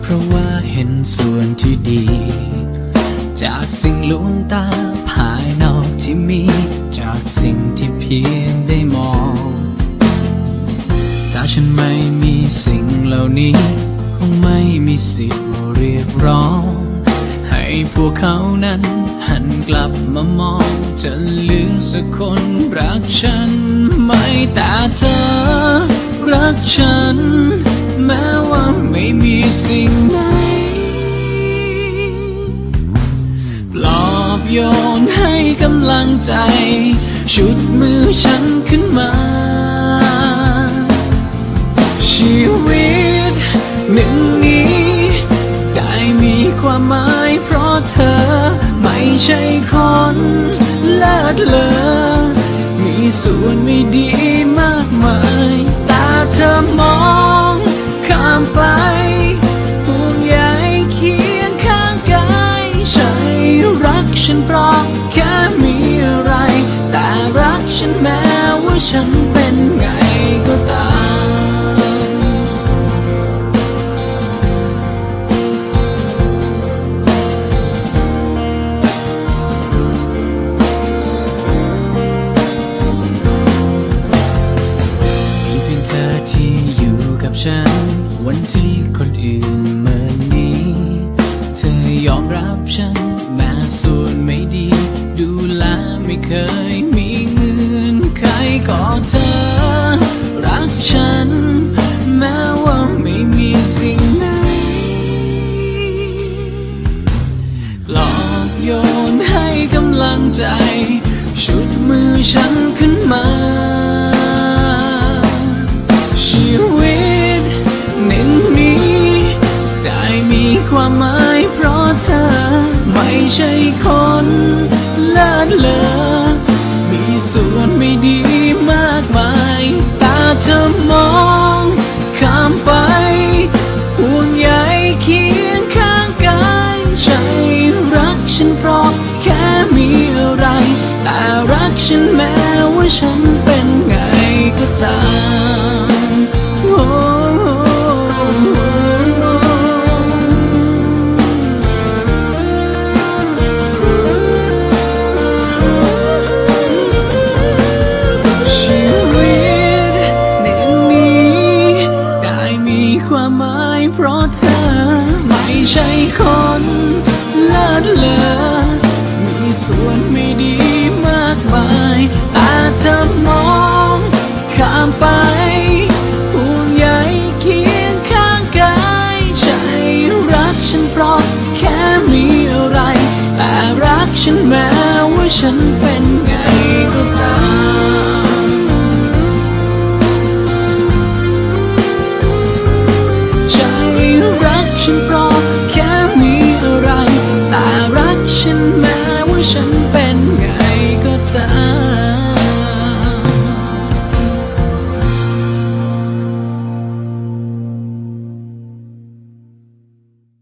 เพราะว่าเห็นส่วนที่ดี จากสิ่งลวงตาภายนอกที่มี จากสิ่งที่เพียงได้มอง ถ้าฉันไม่มีสิ่งเหล่านี้ คงไม่มีสิทธิ์เรียกร้อง ให้พวกเขานั้นหันกลับมามองจะเหลือสักคนรักฉันไหมแต่เธอรักฉันแม้ว่า ม่มีสิ่งไหนปลอบโยนให้กำลังใจ ชุดมือฉันขึ้นมา ชีวิตหนึ่งนี้ ได้มีความหมายเพราะเธอไม่ใช่คนเลิศเลอมีส่วนไม่ดีมากมายแต่เธอมองามไปห่วงใยเคียงข้างกายใช่รักฉันเพราะแค่มีอะไร แต่รักฉันแม้ว่าฉันเป็นไง วันที่คนอื่นเมินนี้ เธอยอมรับฉันแม้ส่วนไม่ดี ดูแลไม่เคยมีเงื่อนไขก็เธอ รักฉัน แม้ว่าไม่มีสิ่งไหนปลอบโยนให้กำลังใจ ชุดมือฉัน ใช่คนเลิศเลอมีส่วนไม่ดีมากมาย ตาเธอมองข้ามไปห่วงใยเคียงข้างกายใช่รักฉันเพราะแค่มีอะไร แต่รักฉันแม้ว่าฉัน ใช่คนเลิศเลอมีส่วนไม่ดีมากมายแต่เธอมองข้ามไปห่วงใยเคียงข้างกายใช่รักฉันเพราะแค่มีอะไร แต่รักฉันแม้ว่าฉันเป็นไงก็ตาม